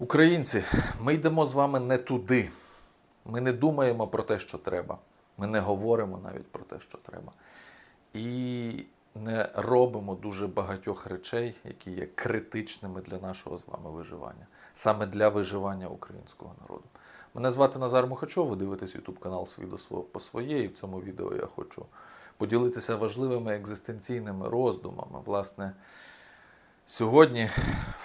Українці, ми йдемо з вами не туди. Ми не думаємо про те, що треба. Ми не говоримо навіть про те, що треба. І не робимо дуже багатьох речей, які є критичними для нашого з вами виживання, саме для виживання українського народу. Мене звати Назар Мухачов, ви дивитесь YouTube канал «Свій до свого по своє, і в цьому відео я хочу поділитися важливими екзистенційними роздумами. Власне, Сьогодні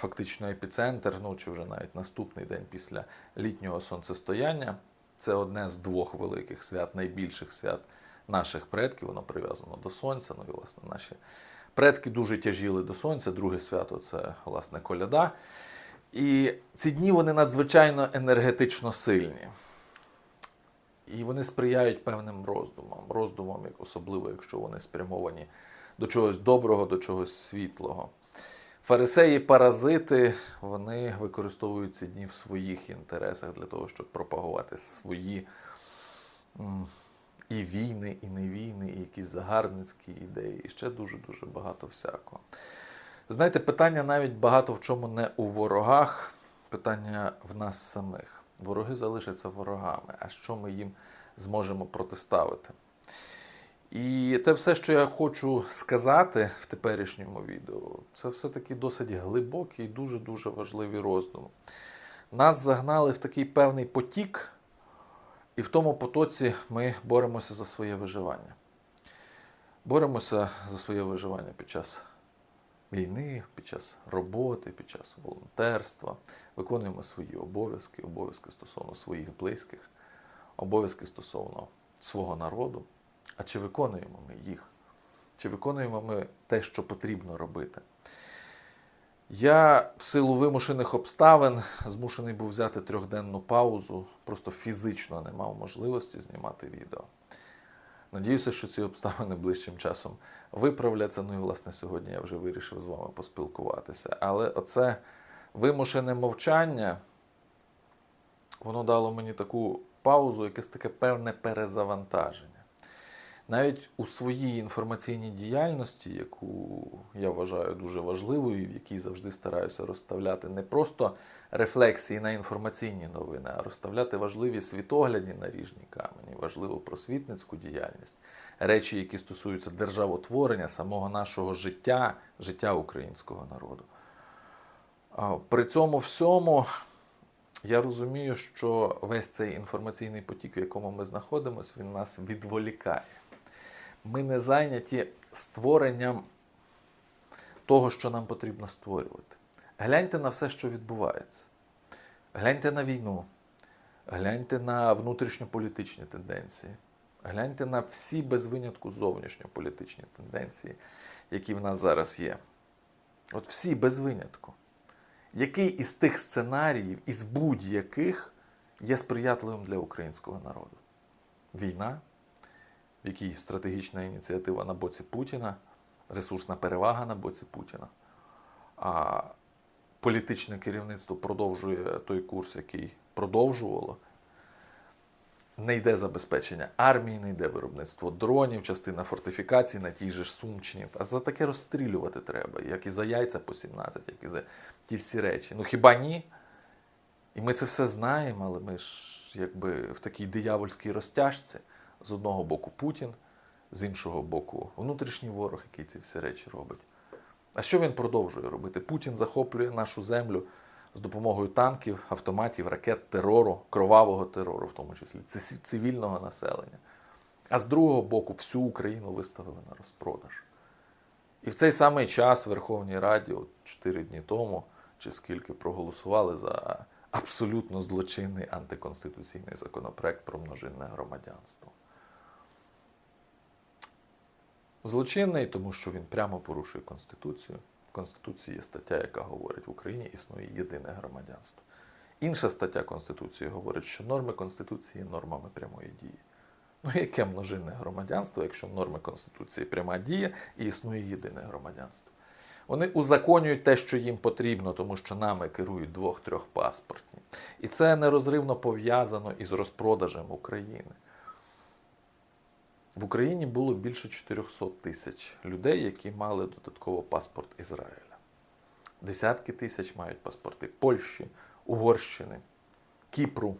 фактично епіцентр, ну чи вже навіть наступний день після літнього сонцестояння. Це одне з двох великих свят, найбільших свят наших предків. Воно прив'язано до сонця. Ну і власне наші предки дуже тяжіли до сонця. Друге свято це власне коляда. І ці дні вони надзвичайно енергетично сильні. І вони сприяють певним роздумам, роздумам, особливо якщо вони спрямовані до чогось доброго, до чогось світлого. Фарисеї, паразити, вони використовують ці дні в своїх інтересах для того, щоб пропагувати свої і війни, і не війни, і якісь загарбницькі ідеї, і ще дуже-дуже багато всякого. Знаєте, питання навіть багато в чому не у ворогах, питання в нас самих. Вороги залишаться ворогами, а що ми їм зможемо протиставити? І те все, що я хочу сказати в теперішньому відео, це все-таки досить глибокі і дуже-дуже важливі роздуми. Нас загнали в такий певний потік, і в тому потоці ми боремося за своє виживання. Боремося за своє виживання під час війни, під час роботи, під час волонтерства, виконуємо свої обов'язки, обов'язки стосовно своїх близьких, обов'язки стосовно свого народу. А чи виконуємо ми їх? Чи виконуємо ми те, що потрібно робити? Я в силу вимушених обставин змушений був взяти трьохденну паузу, просто фізично не мав можливості знімати відео. Надіюся, що ці обставини ближчим часом виправляться. Ну і власне сьогодні я вже вирішив з вами поспілкуватися. Але оце вимушене мовчання, воно дало мені таку паузу, якесь таке певне перезавантаження. Навіть у своїй інформаційній діяльності, яку я вважаю дуже важливою, в якій завжди стараюся розставляти не просто рефлексії на інформаційні новини, а розставляти важливі світоглядні наріжні камені, важливу просвітницьку діяльність, речі, які стосуються державотворення, самого нашого життя, життя українського народу. При цьому всьому я розумію, що весь цей інформаційний потік, в якому ми знаходимося, він нас відволікає. Ми не зайняті створенням того, що нам потрібно створювати. Гляньте на все, що відбувається. Гляньте на війну, гляньте на внутрішньополітичні тенденції, гляньте на всі без винятку зовнішньополітичні тенденції, які в нас зараз є. От всі без винятку. Який із тих сценаріїв, із будь-яких є сприятливим для українського народу? Війна, в якій стратегічна ініціатива на боці Путіна, ресурсна перевага на боці Путіна, а політичне керівництво продовжує той курс, який продовжувало. Не йде забезпечення армії, не йде виробництво дронів, частина фортифікацій на тій же ж Сумщині. А за таке розстрілювати треба, як і за яйця по 17, як і за ті всі речі. Ну хіба ні? І ми це все знаємо, але ми ж якби в такій диявольській розтяжці. З одного боку Путін, з іншого боку внутрішній ворог, який ці всі речі робить. А що він продовжує робити? Путін захоплює нашу землю з допомогою танків, автоматів, ракет, терору, кровавого терору, в тому числі цивільного населення. А з другого боку, всю Україну виставили на розпродаж. І в цей самий час в Верховній Раді, от 4 дні тому, чи скільки проголосували за абсолютно злочинний антиконституційний законопроект про множинне громадянство. Злочинний, тому що він прямо порушує Конституцію. В Конституції є стаття, яка говорить, в Україні існує єдине громадянство. Інша стаття Конституції говорить, що норми Конституції є нормами прямої дії. Ну, яке множинне громадянство, якщо норми Конституції пряма дія і існує єдине громадянство? Вони узаконюють те, що їм потрібно, тому що нами керують двох-трьох паспортні. І це нерозривно пов'язано із розпродажем України. В Україні було більше 400 тисяч людей, які мали додатково паспорт Ізраїля. Десятки тисяч мають паспорти Польщі, Угорщини, Кіпру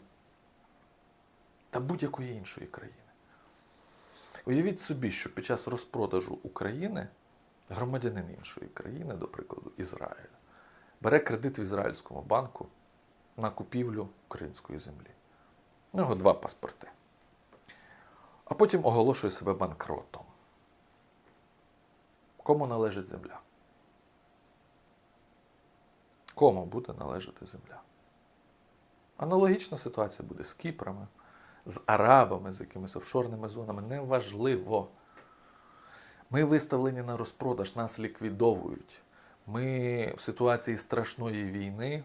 та будь-якої іншої країни. Уявіть собі, що під час розпродажу України громадянин іншої країни, до прикладу, Ізраїль, бере кредит в ізраїльському банку на купівлю української землі. У нього два паспорти. А потім оголошує себе банкротом. Кому належить земля? Кому буде належати земля? Аналогічна ситуація буде з Кіпроми, з Арабами, з якимись офшорними зонами. Неважливо. Ми виставлені на розпродаж, нас ліквідовують. Ми в ситуації страшної війни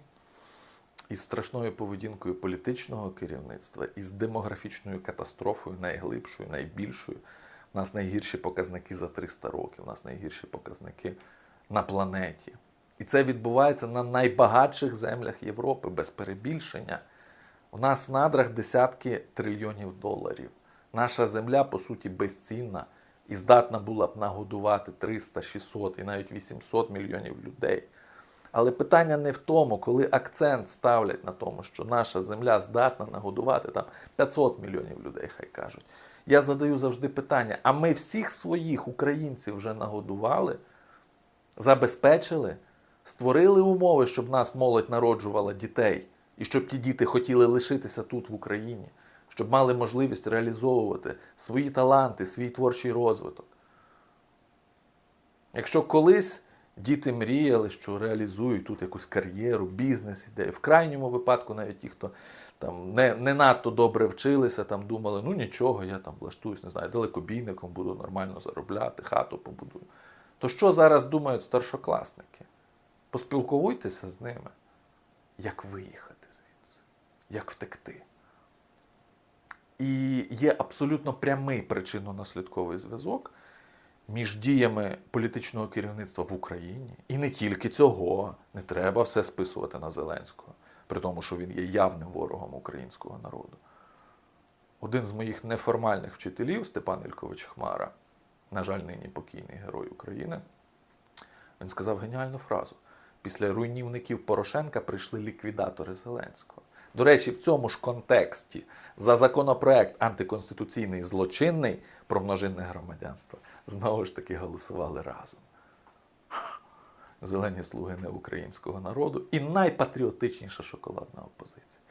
із страшною поведінкою політичного керівництва, із демографічною катастрофою, найглибшою, найбільшою. У нас найгірші показники за 300 років, у нас найгірші показники на планеті. І це відбувається на найбагатших землях Європи без перебільшення. У нас в надрах десятки трильйонів доларів. Наша земля, по суті, безцінна і здатна була б нагодувати 300, 600 і навіть 800 мільйонів людей. Але питання не в тому, коли акцент ставлять на тому, що наша земля здатна нагодувати там 500 мільйонів людей, хай кажуть. Я задаю завжди питання: а ми всіх своїх українців вже нагодували, забезпечили, створили умови, щоб нас молодь народжувала дітей, і щоб ті діти хотіли лишитися тут, в Україні, щоб мали можливість реалізовувати свої таланти, свій творчий розвиток. Якщо колись діти мріяли, що реалізують тут якусь кар'єру, бізнес ідею, в крайньому випадку, навіть ті, хто там не, не надто добре вчилися, там думали, ну нічого, я там влаштуюсь, не знаю, далекобійником буду нормально заробляти, хату побудую. То що зараз думають старшокласники? Поспілкуйтеся з ними, як виїхати звідси, як втекти. І є абсолютно прямий причинно-наслідковий зв'язок між діями політичного керівництва в Україні. І не тільки цього, не треба все списувати на Зеленського, при тому, що він є явним ворогом українського народу. Один з моїх неформальних вчителів, Степан Ількович Хмара, на жаль, нині покійний герой України, він сказав геніальну фразу: після руйнівників Порошенка прийшли ліквідатори Зеленського. До речі, в цьому ж контексті за законопроект антиконституційний злочинний про множинне громадянство знову ж таки голосували разом. Зелені слуги не українського народу і найпатріотичніша шоколадна опозиція.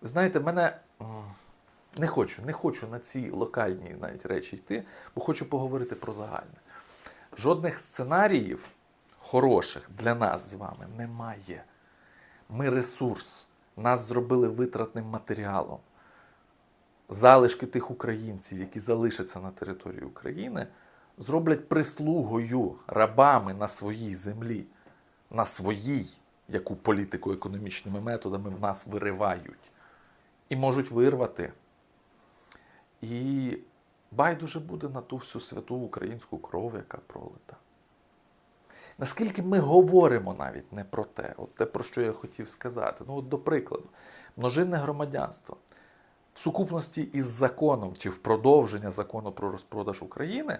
Ви знаєте, мене не хочу, не хочу на ці локальні навіть речі йти, бо хочу поговорити про загальне. Жодних сценаріїв хороших для нас з вами немає. Ми ресурс. Нас зробили витратним матеріалом. Залишки тих українців, які залишаться на території України, зроблять прислугою рабами на своїй землі, на своїй, яку політико-економічними методами в нас виривають. І можуть вирвати. І байдуже буде на ту всю святу українську кров, яка пролита. Наскільки ми говоримо навіть не про те, от те, про що я хотів сказати. Ну, от до прикладу, множинне громадянство в сукупності із законом чи в продовження закону про розпродаж України,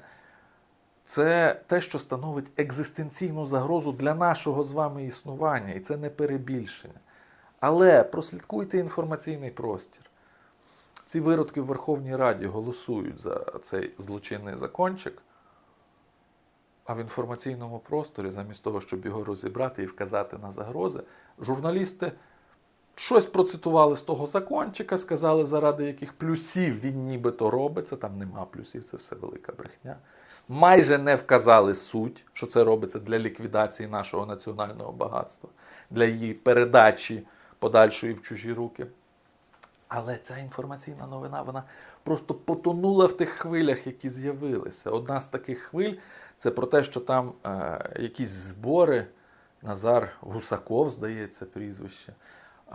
це те, що становить екзистенційну загрозу для нашого з вами існування, і це не перебільшення. Але прослідкуйте інформаційний простір. Ці виродки в Верховній Раді голосують за цей злочинний закончик. А в інформаційному просторі, замість того, щоб його розібрати і вказати на загрози, журналісти щось процитували з того закончика, сказали, заради яких плюсів він нібито робиться. Там нема плюсів, це все велика брехня. Майже не вказали суть, що це робиться для ліквідації нашого національного багатства, для її передачі подальшої в чужі руки. Але ця інформаційна новина вона просто потонула в тих хвилях, які з'явилися. Одна з таких хвиль це про те, що там е, якісь збори, Назар Гусаков, здається, прізвище, е,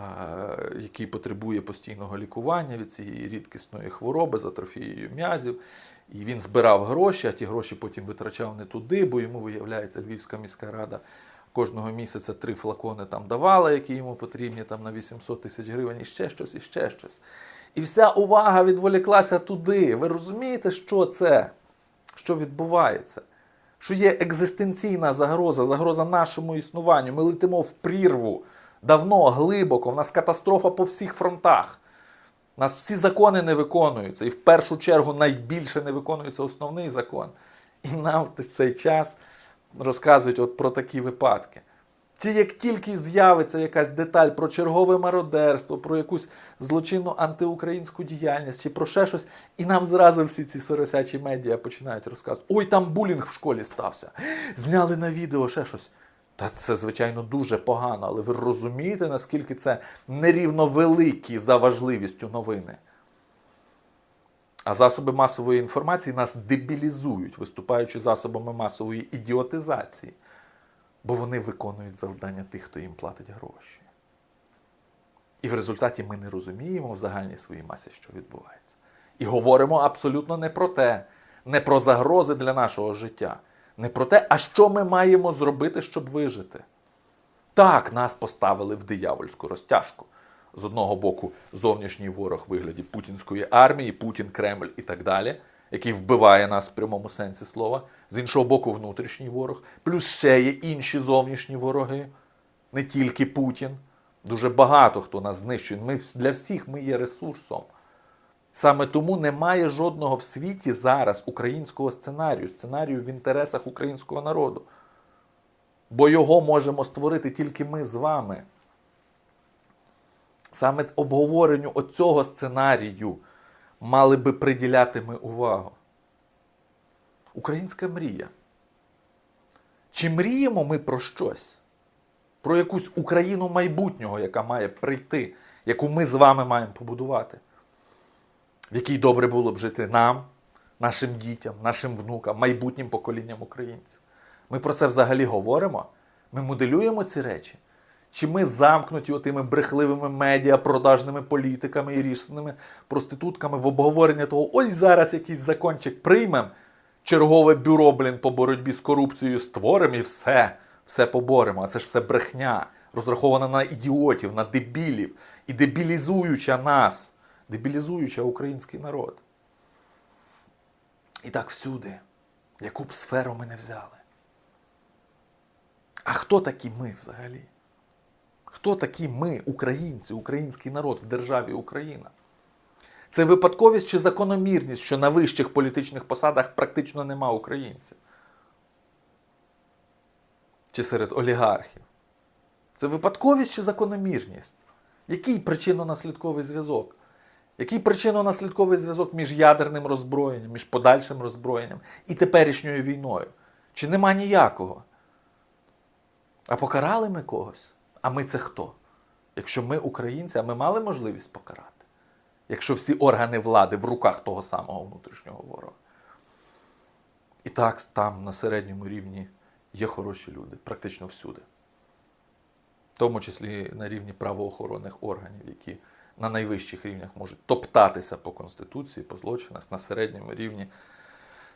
який потребує постійного лікування від цієї рідкісної хвороби з атрофією м'язів. І він збирав гроші, а ті гроші потім витрачав не туди, бо йому, виявляється, Львівська міська рада кожного місяця три флакони там давала, які йому потрібні там на 800 тисяч гривень, і ще щось, і ще щось. І вся увага відволіклася туди. Ви розумієте, що це? Що відбувається? Що є екзистенційна загроза, загроза нашому існуванню. Ми летимо в прірву Давно, глибоко, в нас катастрофа по всіх фронтах. У нас всі закони не виконуються. І в першу чергу найбільше не виконується основний закон. І нам в цей час розказують от про такі випадки. Чи як тільки з'явиться якась деталь про чергове мародерство, про якусь злочинну антиукраїнську діяльність, чи про ще щось, і нам зразу всі ці соросячі медіа починають розказувати: ой, там булінг в школі стався. Зняли на відео ще щось. Та це, звичайно, дуже погано, але ви розумієте, наскільки це нерівно великі за важливістю новини. А засоби масової інформації нас дебілізують, виступаючи засобами масової ідіотизації, бо вони виконують завдання тих, хто їм платить гроші. І в результаті ми не розуміємо в загальній своїй масі, що відбувається. І говоримо абсолютно не про те, не про загрози для нашого життя, не про те, а що ми маємо зробити, щоб вижити. Так, нас поставили в диявольську розтяжку. З одного боку, зовнішній ворог вигляді путінської армії, Путін, Кремль і так далі, який вбиває нас в прямому сенсі слова. З іншого боку, внутрішній ворог, плюс ще є інші зовнішні вороги, не тільки Путін. Дуже багато хто нас знищує. Ми для всіх ми є ресурсом. Саме тому немає жодного в світі зараз українського сценарію, сценарію в інтересах українського народу. Бо його можемо створити тільки ми з вами. Саме обговоренню оцього сценарію мали би приділяти ми увагу. Українська мрія. Чи мріємо ми про щось? Про якусь Україну майбутнього, яка має прийти, яку ми з вами маємо побудувати, в якій добре було б жити нам, нашим дітям, нашим внукам, майбутнім поколінням українців. Ми про це взагалі говоримо? Ми моделюємо ці речі? Чи ми замкнуті отими брехливими медіа, продажними політиками і різними проститутками в обговорення того, ось зараз якийсь закончик приймемо, чергове бюро, блін, по боротьбі з корупцією створимо і все, все поборемо. А це ж все брехня, розрахована на ідіотів, на дебілів і дебілізуюча нас, дебілізуюча український народ. І так всюди, яку б сферу ми не взяли. А хто такі ми взагалі? Хто такі ми, українці, український народ в державі Україна? Це випадковість чи закономірність, що на вищих політичних посадах практично нема українців? Чи серед олігархів? Це випадковість чи закономірність? Який причинно-наслідковий зв'язок? Який причинно-наслідковий зв'язок між ядерним роззброєнням, між подальшим роззброєнням і теперішньою війною? Чи нема ніякого? А покарали ми когось? А ми це хто? Якщо ми українці, а ми мали можливість покарати? Якщо всі органи влади в руках того самого внутрішнього ворога. І так, там на середньому рівні є хороші люди, практично всюди. В тому числі на рівні правоохоронних органів, які на найвищих рівнях можуть топтатися по Конституції, по злочинах, на середньому рівні.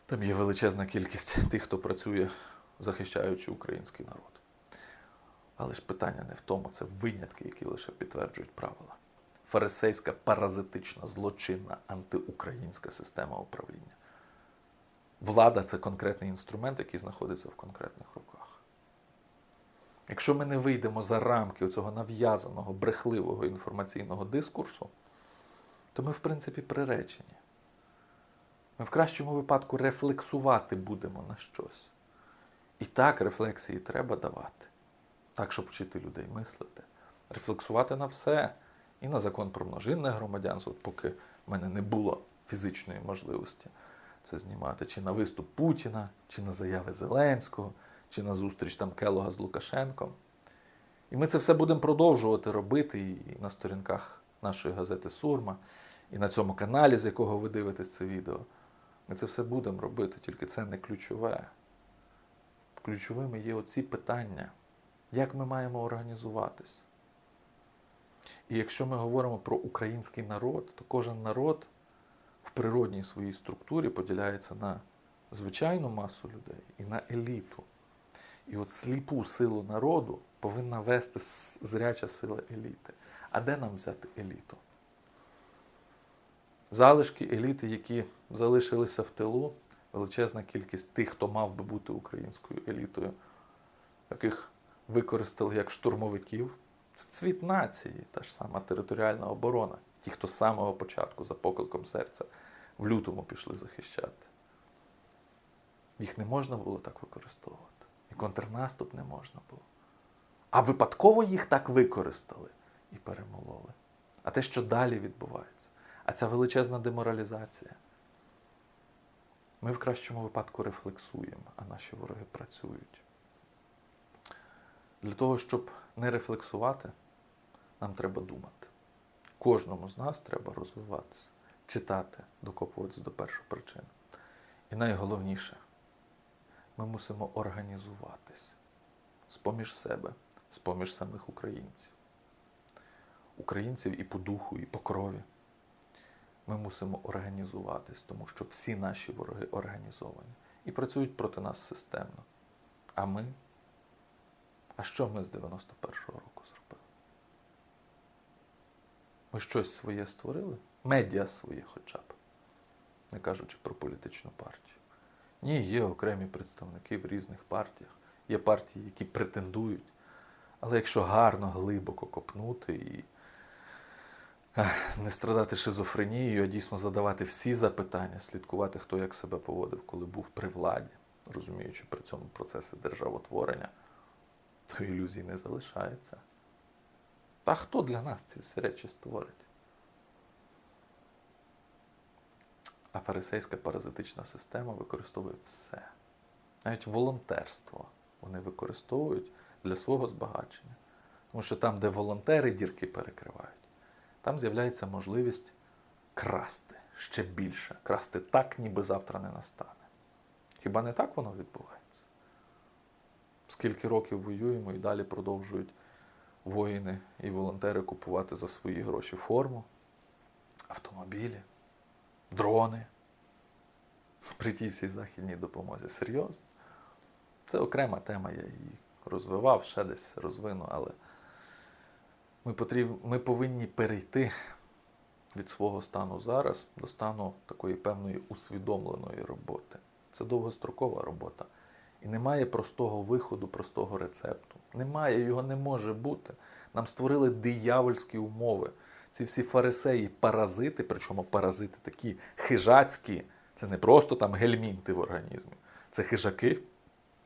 Там є величезна кількість тих, хто працює, захищаючи український народ. Але ж питання не в тому, це винятки, які лише підтверджують правила. Фарисейська, паразитична, злочинна, антиукраїнська система управління. Влада це конкретний інструмент, який знаходиться в конкретних руках. Якщо ми не вийдемо за рамки цього нав'язаного, брехливого інформаційного дискурсу, то ми, в принципі, приречені. Ми в кращому випадку рефлексувати будемо на щось. І так рефлексії треба давати. Так, щоб вчити людей мислити, рефлексувати на все. І на закон про множинне громадянство, поки в мене не було фізичної можливості це знімати, чи на виступ Путіна, чи на заяви Зеленського, чи на зустріч там Келога з Лукашенком. І ми це все будемо продовжувати робити і на сторінках нашої газети Сурма, і на цьому каналі, з якого ви дивитесь це відео. Ми це все будемо робити, тільки це не ключове. Ключовими є оці питання, як ми маємо організуватись. І якщо ми говоримо про український народ, то кожен народ в природній своїй структурі поділяється на звичайну масу людей і на еліту. І от сліпу силу народу повинна вести зряча сила еліти. А де нам взяти еліту? Залишки еліти, які залишилися в тилу, величезна кількість тих, хто мав би бути українською елітою, яких використали як штурмовиків. Це цвіт нації, та ж сама територіальна оборона. Ті, хто з самого початку за покликом серця в лютому пішли захищати. Їх не можна було так використовувати. І контрнаступ не можна було. А випадково їх так використали і перемололи. А те, що далі відбувається, а ця величезна деморалізація. Ми в кращому випадку рефлексуємо, а наші вороги працюють. Для того, щоб не рефлексувати, нам треба думати. Кожному з нас треба розвиватися, читати, докопуватися до першої причини. І найголовніше, ми мусимо організуватись з-поміж себе, з-поміж самих українців. Українців і по духу, і по крові. Ми мусимо організуватись, тому що всі наші вороги організовані і працюють проти нас системно. А ми? А що ми з 91-го року зробили? Ми щось своє створили? Медіа своє хоча б, не кажучи про політичну партію. Ні, є окремі представники в різних партіях, є партії, які претендують. Але якщо гарно, глибоко копнути і не страдати шизофренією, а дійсно задавати всі запитання, слідкувати, хто як себе поводив, коли був при владі, розуміючи при цьому процеси державотворення, то ілюзій не залишається. Та хто для нас ці всі речі створить? А фарисейська паразитична система використовує все. Навіть волонтерство вони використовують для свого збагачення. Тому що там, де волонтери дірки перекривають, там з'являється можливість красти ще більше, красти так, ніби завтра не настане. Хіба не так воно відбувається? Скільки років воюємо і далі продовжують воїни і волонтери купувати за свої гроші форму, автомобілі, дрони при тій всій західній допомозі. Серйозно? Це окрема тема, я її розвивав, ще десь розвину, але ми, потріб... ми повинні перейти від свого стану зараз до стану такої певної усвідомленої роботи. Це довгострокова робота. І немає простого виходу, простого рецепту. Немає, його не може бути. Нам створили диявольські умови. Ці всі фарисеї, паразити, причому паразити такі хижацькі, це не просто там гельмінти в організмі, це хижаки,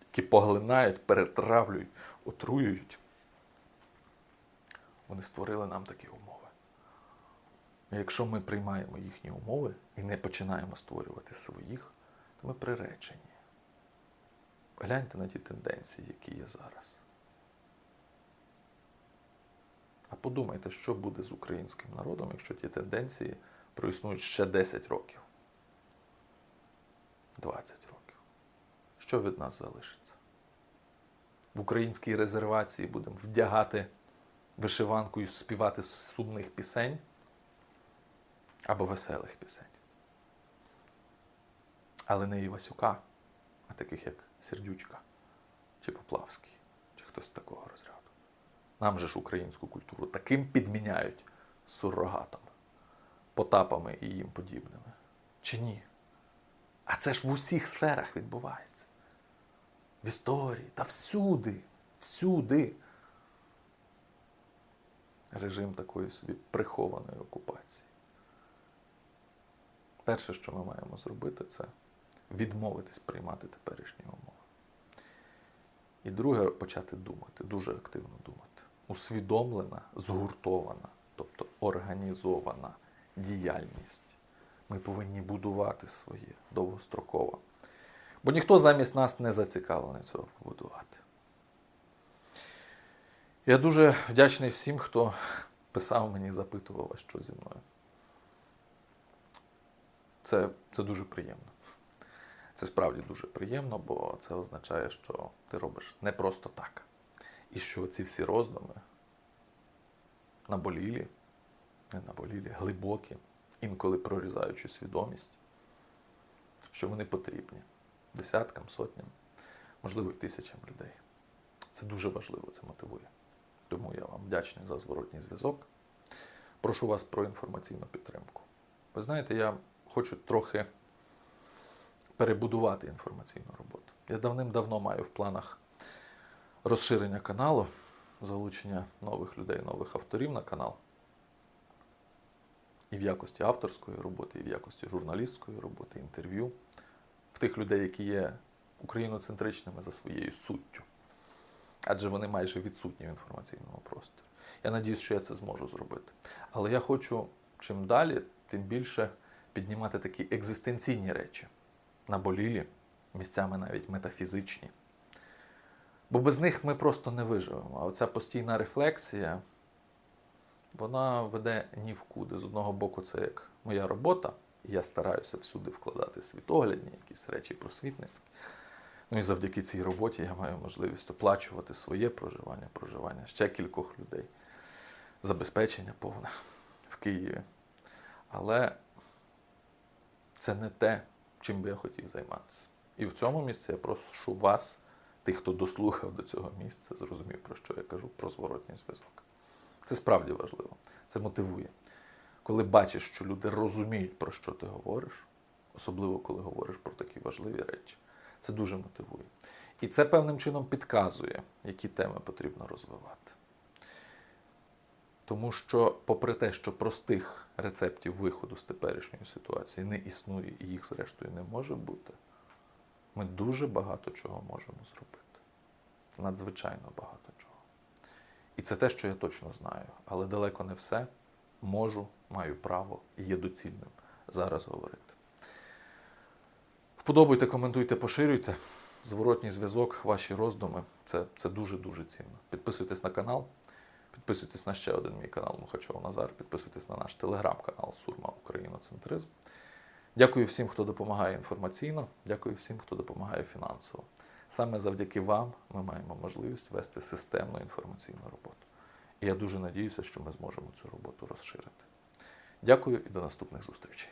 які поглинають, перетравлюють, отруюють. Вони створили нам такі умови. І якщо ми приймаємо їхні умови і не починаємо створювати своїх, то ми приречені. Гляньте на ті тенденції, які є зараз. А подумайте, що буде з українським народом, якщо ті тенденції проіснують ще 10 років, 20 років. Що від нас залишиться? В українській резервації будемо вдягати вишиванку і співати сумних пісень або веселих пісень. Але не Івасюка, а таких як Сердючка чи Поплавський, чи хтось з такого розряду. Нам же ж українську культуру таким підміняють суррогатами, потапами і їм подібними. Чи ні? А це ж в усіх сферах відбувається. В історії та всюди, всюди. Режим такої собі прихованої окупації. Перше, що ми маємо зробити, це відмовитись приймати теперішні умови. І друге почати думати, дуже активно думати. Усвідомлена, згуртована, тобто організована діяльність. Ми повинні будувати своє довгостроково. Бо ніхто замість нас не зацікавлений цього побудувати. Я дуже вдячний всім, хто писав мені, запитував, що зі мною. Це, це дуже приємно. Це справді дуже приємно, бо це означає, що ти робиш не просто так. І що ці всі роздуми наболілі, не наболілі, глибокі, інколи прорізаючи свідомість, що вони потрібні десяткам, сотням, можливо, і тисячам людей. Це дуже важливо, це мотивує. Тому я вам вдячний за зворотній зв'язок. Прошу вас про інформаційну підтримку. Ви знаєте, я хочу трохи перебудувати інформаційну роботу. Я давним-давно маю в планах розширення каналу. залучення нових людей, нових авторів на канал. І в якості авторської роботи, і в якості журналістської роботи, інтерв'ю, в тих людей, які є україноцентричними за своєю суттю. Адже вони майже відсутні в інформаційному просторі. Я надіюсь, що я це зможу зробити. Але я хочу чим далі, тим більше піднімати такі екзистенційні речі, наболілі, місцями навіть метафізичні. Бо без них ми просто не виживемо. А оця постійна рефлексія, вона веде ні в куди. З одного боку, це як моя робота, і я стараюся всюди вкладати світоглядні, якісь речі просвітницькі. Ну і завдяки цій роботі я маю можливість оплачувати своє проживання, проживання ще кількох людей, забезпечення повне в Києві. Але це не те, чим би я хотів займатися. І в цьому місці я прошу вас, тих, хто дослухав до цього місця, зрозумів, про що я кажу, про зворотній зв'язок. Це справді важливо, це мотивує. Коли бачиш, що люди розуміють, про що ти говориш, особливо коли говориш про такі важливі речі, це дуже мотивує. І це певним чином підказує, які теми потрібно розвивати. Тому що, попри те, що простих рецептів виходу з теперішньої ситуації не існує і їх, зрештою, не може бути, ми дуже багато чого можемо зробити. Надзвичайно багато чого. І це те, що я точно знаю, але далеко не все можу, маю право і є доцільним зараз говорити. Вподобайте, коментуйте, поширюйте. Зворотній зв'язок, ваші роздуми це, це дуже-дуже цінно. Підписуйтесь на канал, підписуйтесь на ще один мій канал Мухачов Назар, підписуйтесь на наш телеграм-канал Сурма Україноцентризм. Дякую всім, хто допомагає інформаційно, дякую всім, хто допомагає фінансово. Саме завдяки вам ми маємо можливість вести системну інформаційну роботу. І я дуже надіюся, що ми зможемо цю роботу розширити. Дякую і до наступних зустрічей.